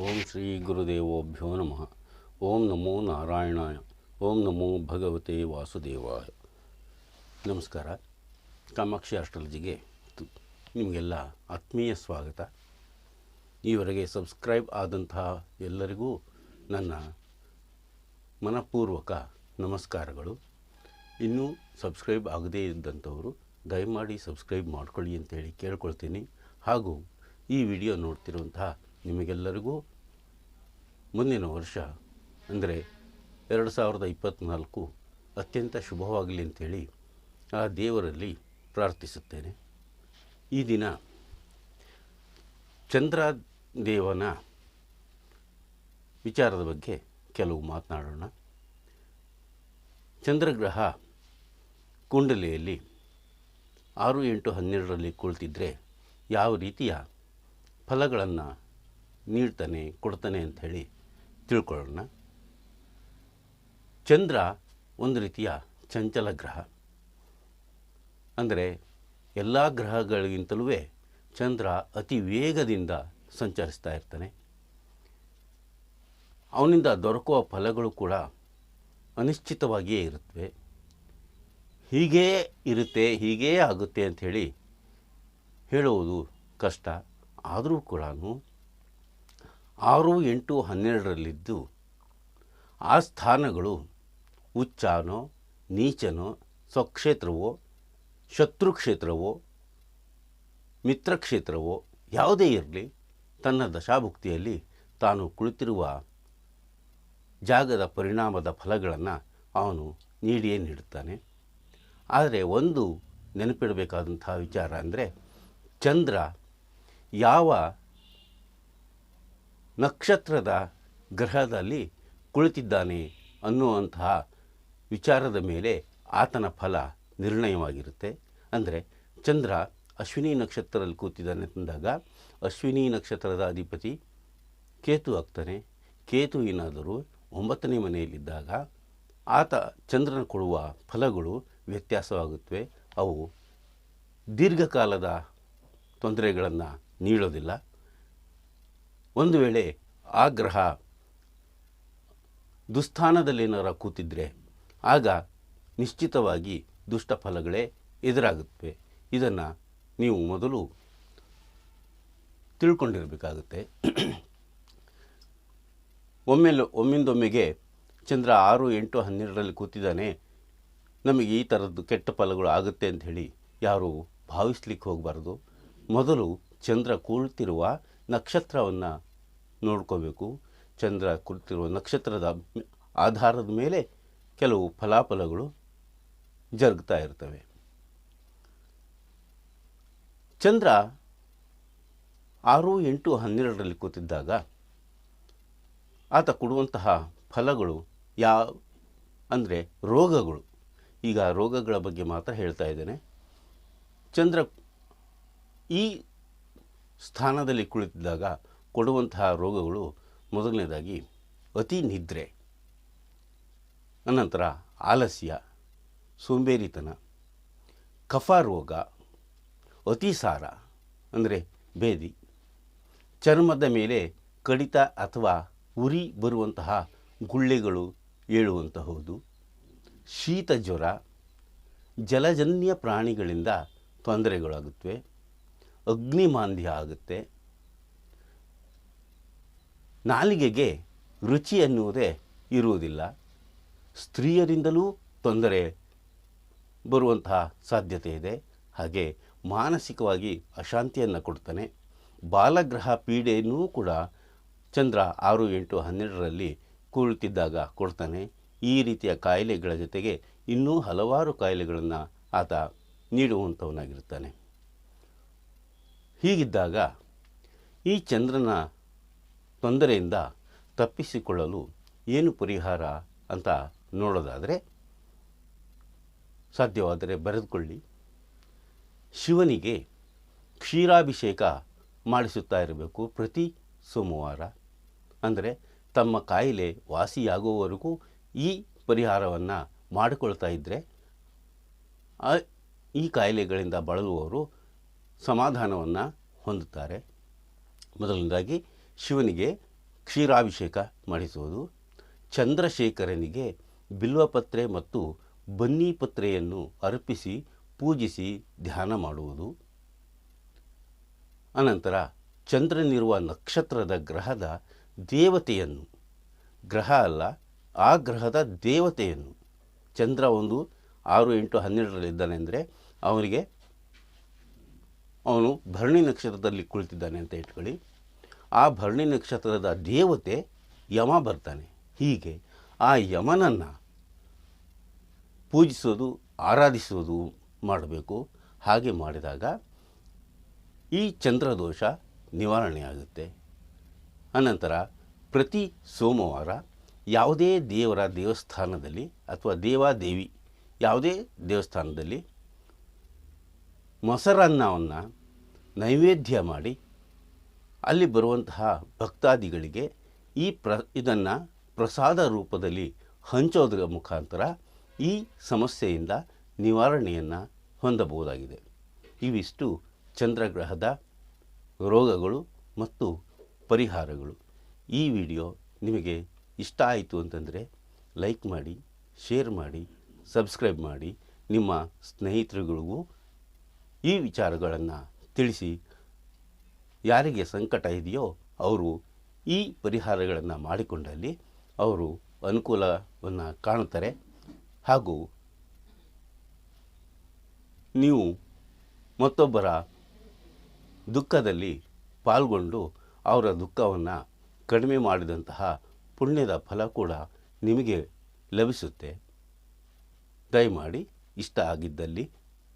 ಓಂ ಶ್ರೀ ಗುರುದೇವೋಭ್ಯೋ ನಮಃ. ಓಂ ನಮೋ ನಾರಾಯಣಾಯ. ಓಂ ನಮೋ ಭಗವತೆ ವಾಸುದೇವಾಯ. ನಮಸ್ಕಾರ. ಕಾಮಾಕ್ಷಿ ಆಸ್ಟ್ರಾಲಜಿಗೆ ನಿಮಗೆಲ್ಲ ಆತ್ಮೀಯ ಸ್ವಾಗತ. ಈವರೆಗೆ ಸಬ್ಸ್ಕ್ರೈಬ್ ಆದಂತಹ ಎಲ್ಲರಿಗೂ ನನ್ನ ಮನಪೂರ್ವಕ ನಮಸ್ಕಾರಗಳು. ಇನ್ನೂ ಸಬ್ಸ್ಕ್ರೈಬ್ ಆಗದೇ ಇದ್ದಂಥವರು ದಯಮಾಡಿ ಸಬ್ಸ್ಕ್ರೈಬ್ ಮಾಡ್ಕೊಳ್ಳಿ ಅಂತೇಳಿ ಕೇಳ್ಕೊಳ್ತೀನಿ. ಹಾಗೂ ಈ ವಿಡಿಯೋ ನೋಡ್ತಿರುವಂತಹ ನಿಮಗೆಲ್ಲರಿಗೂ ಮುಂದಿನ ವರ್ಷ, ಅಂದರೆ ಎರಡು ಸಾವಿರದ ಇಪ್ಪತ್ತ್ನಾಲ್ಕು ಅತ್ಯಂತ ಶುಭವಾಗಲಿ ಅಂತೇಳಿ ಆ ದೇವರಲ್ಲಿ ಪ್ರಾರ್ಥಿಸುತ್ತೇನೆ. ಈ ದಿನ ಚಂದ್ರ ದೇವನ ವಿಚಾರದ ಬಗ್ಗೆ ಕೆಲವು ಮಾತನಾಡೋಣ. ಚಂದ್ರಗ್ರಹ ಕುಂಡಲಿಯಲ್ಲಿ ಆರು ಎಂಟು ಹನ್ನೆರಡರಲ್ಲಿ ಕುಳಿತಿದ್ದರೆ ಯಾವ ರೀತಿಯ ಫಲಗಳನ್ನು ನೀಡ್ತಾನೆ ಕೊಡ್ತಾನೆ ಹೇಳಿ ತಿಳ್ಕೊಳ್ಳೋಣ. ಚಂದ್ರ ಒಂದು ರೀತಿಯ ಚಂಚಲ ಗ್ರಹ. ಅಂದರೆ ಎಲ್ಲ ಗ್ರಹಗಳಿಗಿಂತಲೂ ಚಂದ್ರ ಅತಿ ವೇಗದಿಂದ ಸಂಚರಿಸ್ತಾ ಇರ್ತಾನೆ. ಅವನಿಂದ ದೊರಕುವ ಫಲಗಳು ಕೂಡ ಅನಿಶ್ಚಿತವಾಗಿಯೇ ಇರುತ್ತವೆ ಹೀಗೇ ಇರುತ್ತೆ, ಹೀಗೇ ಆಗುತ್ತೆ ಅಂಥೇಳಿ ಹೇಳುವುದು ಕಷ್ಟ. ಆದರೂ ಕೂಡ ಆರು, ಎಂಟು, ಹನ್ನೆರಡರಲ್ಲಿದ್ದು ಆ ಸ್ಥಾನಗಳು ಉಚ್ಚಾನೋ, ನೀಚನೋ, ಸ್ವಕ್ಷೇತ್ರವೋ, ಶತ್ರುಕ್ಷೇತ್ರವೋ, ಮಿತ್ರಕ್ಷೇತ್ರವೋ, ಯಾವುದೇ ಇರಲಿ ತನ್ನ ದಶಾಭುಕ್ತಿಯಲ್ಲಿ ತಾನು ಕುಳಿತಿರುವ ಜಾಗದ ಪರಿಣಾಮದ ಫಲಗಳನ್ನು ಅವನು ನೀಡಿಯೇ ನೀಡುತ್ತಾನೆ. ಆದರೆ ಒಂದು ನೆನಪಿಡಬೇಕಾದಂಥ ವಿಚಾರ ಅಂದರೆ ಚಂದ್ರ ಯಾವ ನಕ್ಷತ್ರದ ಗ್ರಹದಲ್ಲಿ ಕುಳಿತಿದ್ದಾನೆ ಅನ್ನುವಂತಹ ವಿಚಾರದ ಮೇಲೆ ಆತನ ಫಲ ನಿರ್ಣಯವಾಗಿರುತ್ತೆ. ಅಂದರೆ ಚಂದ್ರ ಅಶ್ವಿನಿ ನಕ್ಷತ್ರದಲ್ಲಿ ಕೂತಿದ್ದಾನೆ ಅಂದಾಗ ಅಶ್ವಿನಿ ನಕ್ಷತ್ರದ ಅಧಿಪತಿ ಕೇತು ಆಗ್ತಾನೆ. ಕೇತು ಏನಾದರೂ ಒಂಬತ್ತನೇ ಮನೆಯಲ್ಲಿದ್ದಾಗ ಆತ ಚಂದ್ರನ ಕೊಡುವ ಫಲಗಳು ವ್ಯತ್ಯಾಸವಾಗುತ್ತವೆ. ಅವು ದೀರ್ಘಕಾಲದ ತೊಂದರೆಗಳನ್ನು ನೀಡೋದಿಲ್ಲ. ಒಂದು ವೇಳೆ ಆ ಗ್ರಹ ದುಸ್ಥಾನದಲ್ಲೇನಾರ ಕೂತಿದ್ರೆ ಆಗ ನಿಶ್ಚಿತವಾಗಿ ದುಷ್ಟ ಫಲಗಳೇ ಎದುರಾಗುತ್ತವೆ. ಇದನ್ನು ನೀವು ಮೊದಲು ತಿಳ್ಕೊಂಡಿರಬೇಕಾಗುತ್ತೆ. ಒಮ್ಮೆಲೆ ಒಮ್ಮಿಂದೊಮ್ಮೆಗೆ ಚಂದ್ರ ಆರು, ಎಂಟು, ಹನ್ನೆರಡರಲ್ಲಿ ಕೂತಿದ್ದಾನೆ. ನಮಗೆ ಈ ಥರದ್ದು ಕೆಟ್ಟ ಫಲಗಳು ಆಗುತ್ತೆ ಅಂತ ಹೇಳಿ ಯಾರು ಭಾವಿಸ್ಲಿಕ್ಕೆ ಹೋಗಬಾರ್ದು. ಮೊದಲು ಚಂದ್ರ ಕುಳಿತಿರುವ ನಕ್ಷತ್ರವನ್ನು ನೋಡ್ಕೋಬೇಕು. ಚಂದ್ರ ಕುಳಿತಿರುವ ನಕ್ಷತ್ರದ ಆಧಾರದ ಮೇಲೆ ಕೆಲವು ಫಲಾಫಲಗಳು ಜರುಗ್ತಾ ಇರ್ತವೆ. ಚಂದ್ರ ಆರು, ಎಂಟು, ಹನ್ನೆರಡರಲ್ಲಿ ಕೂತಿದ್ದಾಗ ಆತ ಕೊಡುವಂತಹ ಫಲಗಳು ಯಾವ ಅಂದರೆ ರೋಗಗಳು. ಈಗ ರೋಗಗಳ ಬಗ್ಗೆ ಮಾತ್ರ ಹೇಳ್ತಾ ಇದ್ದೇನೆ. ಚಂದ್ರ ಈ ಸ್ಥಾನದಲ್ಲಿ ಕುಳಿತಿದ್ದಾಗ ಕೊಡುವಂತಹ ರೋಗಗಳು ಮೊದಲನೇದಾಗಿ ಅತಿ ನಿದ್ರೆ, ಅನಂತರ ಆಲಸ್ಯ, ಸೋಂಬೇರಿತನ, ಕಫ ರೋಗ ಅತಿಸಾರ ಅಂದರೆ ಬೇದಿ, ಚರ್ಮದ ಮೇಲೆ ಕಡಿತ ಅಥವಾ ಉರಿ ಬರುವಂತಹ ಗುಳ್ಳೆಗಳು ಏಳುವಂತಹುದು, ಶೀತ ಜ್ವರ, ಜಲಜನ್ಯ ಪ್ರಾಣಿಗಳಿಂದ ತೊಂದರೆಗಳಾಗುತ್ತವೆ. ಅಗ್ನಿಮಾಂದ್ಯ ಆಗುತ್ತೆ. ನಾಲಿಗೆಗೆ ರುಚಿ ಅನ್ನುವುದೇ ಇರುವುದಿಲ್ಲ. ಸ್ತ್ರೀಯರಿಂದಲೂ ತೊಂದರೆ ಬರುವಂತಹ ಸಾಧ್ಯತೆ ಇದೆ. ಹಾಗೆ ಮಾನಸಿಕವಾಗಿ ಅಶಾಂತಿಯನ್ನು ಕೊಡ್ತಾನೆ. ಬಾಲಗ್ರಹ ಪೀಡೆಯನ್ನೂ ಕೂಡ ಚಂದ್ರ ಆರು ಎಂಟು ಹನ್ನೆರಡರಲ್ಲಿ ಕುಳಿತಿದ್ದಾಗ ಕೊಡ್ತಾನೆ. ಈ ರೀತಿಯ ಕಾಯಿಲೆಗಳ ಜೊತೆಗೆ ಇನ್ನೂ ಹಲವಾರು ಕಾಯಿಲೆಗಳನ್ನು ಆತ ನೀಡುವಂಥವನಾಗಿರ್ತಾನೆ. ಹೀಗಿದ್ದಾಗ ಈ ಚಂದ್ರನ ತೊಂದರೆಯಿಂದ ತಪ್ಪಿಸಿಕೊಳ್ಳಲು ಏನು ಪರಿಹಾರ ಅಂತ ನೋಡೋದಾದರೆ ಸಾಧ್ಯವಾದರೆ ಬರೆದುಕೊಳ್ಳಿ. ಶಿವನಿಗೆ ಕ್ಷೀರಾಭಿಷೇಕ ಮಾಡಿಸುತ್ತಾ ಇರಬೇಕು ಪ್ರತಿ ಸೋಮವಾರ. ಅಂದರೆ ತಮ್ಮ ಕಾಯಿಲೆ ವಾಸಿಯಾಗುವವರೆಗೂ ಈ ಪರಿಹಾರವನ್ನು ಮಾಡಿಕೊಳ್ತಾ ಇದ್ದರೆ ಈ ಕಾಯಿಲೆಗಳಿಂದ ಬಳಲುವವರು ಸಮಾಧಾನವನ್ನು ಹೊಂದುತ್ತಾರೆ. ಮೊದಲನೇದಾಗಿ, ಶಿವನಿಗೆ ಕ್ಷೀರಾಭಿಷೇಕ ಮಾಡಿಸುವುದು, ಚಂದ್ರಶೇಖರನಿಗೆ ಬಿಲ್ವಪತ್ರೆ ಮತ್ತು ಬನ್ನಿಪತ್ರೆಯನ್ನು ಅರ್ಪಿಸಿ ಪೂಜಿಸಿ ಧ್ಯಾನ ಮಾಡುವುದು. ಅನಂತರ, ಚಂದ್ರನಿರುವ ನಕ್ಷತ್ರದ ಗ್ರಹದ ದೇವತೆಯನ್ನು, ಗ್ರಹ ಅಲ್ಲ, ಆ ಗ್ರಹದ ದೇವತೆಯನ್ನು, ಚಂದ್ರ ಒಂದು ಆರು ಎಂಟು ಹನ್ನೆರಡರಲ್ಲಿದ್ದಾನೆ ಅಂದರೆ ಅವನಿಗೆ ಅವನು ಭರಣಿ ನಕ್ಷತ್ರದಲ್ಲಿ ಕುಳಿತಿದ್ದಾನೆ ಅಂತ ಇಟ್ಕೊಳ್ಳಿ. ಆ ಭರಣಿ ನಕ್ಷತ್ರದ ದೇವತೆ ಯಮ ಬರ್ತಾನೆ. ಹೀಗೆ ಆ ಯಮನನ್ನು ಪೂಜಿಸೋದು, ಆರಾಧಿಸೋದು ಮಾಡಬೇಕು. ಹಾಗೆ ಮಾಡಿದಾಗ ಈ ಚಂದ್ರದೋಷ ನಿವಾರಣೆಯಾಗುತ್ತೆ ಅನಂತರ ಪ್ರತಿ ಸೋಮವಾರ ಯಾವುದೇ ದೇವರ ದೇವಸ್ಥಾನದಲ್ಲಿ ಅಥವಾ ದೇವಾದೇವಿ ಯಾವುದೇ ದೇವಸ್ಥಾನದಲ್ಲಿ ಮೊಸರನ್ನವನ್ನು ನೈವೇದ್ಯ ಮಾಡಿ ಅಲ್ಲಿ ಬರುವಂತಹ ಭಕ್ತಾದಿಗಳಿಗೆ ಈ ಪ್ರ, ಇದನ್ನು ಪ್ರಸಾದ ರೂಪದಲ್ಲಿ ಹಂಚೋದ್ರ ಮುಖಾಂತರ ಈ ಸಮಸ್ಯೆಯಿಂದ ನಿವಾರಣೆಯನ್ನು ಹೊಂದಬಹುದಾಗಿದೆ. ಇವಿಷ್ಟು ಚಂದ್ರಗ್ರಹದ ರೋಗಗಳು ಮತ್ತು ಪರಿಹಾರಗಳು. ಈ ವಿಡಿಯೋ ನಿಮಗೆ ಇಷ್ಟ ಆಯಿತು ಅಂತಂದರೆ ಲೈಕ್ ಮಾಡಿ, ಶೇರ್ ಮಾಡಿ, ಸಬ್ಸ್ಕ್ರೈಬ್ ಮಾಡಿ. ನಿಮ್ಮ ಸ್ನೇಹಿತರುಗಳಿಗೂ ಈ ವಿಚಾರಗಳನ್ನು ತಿಳಿಸಿ ಯಾರಿಗೆ ಸಂಕಟ ಇದೆಯೋ ಅವರು ಈ ಪರಿಹಾರಗಳನ್ನು ಮಾಡಿಕೊಂಡಲ್ಲಿ ಅವರು ಅನುಕೂಲವನ್ನು ಕಾಣುತ್ತಾರೆ. ಹಾಗೂ ನೀವು ಮತ್ತೊಬ್ಬರ ದುಃಖದಲ್ಲಿ ಪಾಲ್ಗೊಂಡು ಅವರ ದುಃಖವನ್ನು ಕಡಿಮೆ ಮಾಡಿದಂತಹ ಪುಣ್ಯದ ಫಲ ಕೂಡ ನಿಮಗೆ ಲಭಿಸುತ್ತೆ. ದಯಮಾಡಿ ಇಷ್ಟ ಆಗಿದ್ದಲ್ಲಿ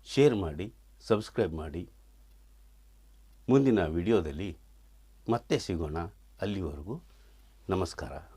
ಶೇರ್ ಮಾಡಿ. ಸಬ್ಸ್ಕ್ರೈಬ್ ಮಾಡಿ. ಮುಂದಿನ ವಿಡಿಯೋದಲ್ಲಿ ಮತ್ತೆ ಸಿಗೋಣ. ಅಲ್ಲಿವರೆಗೂ ನಮಸ್ಕಾರ.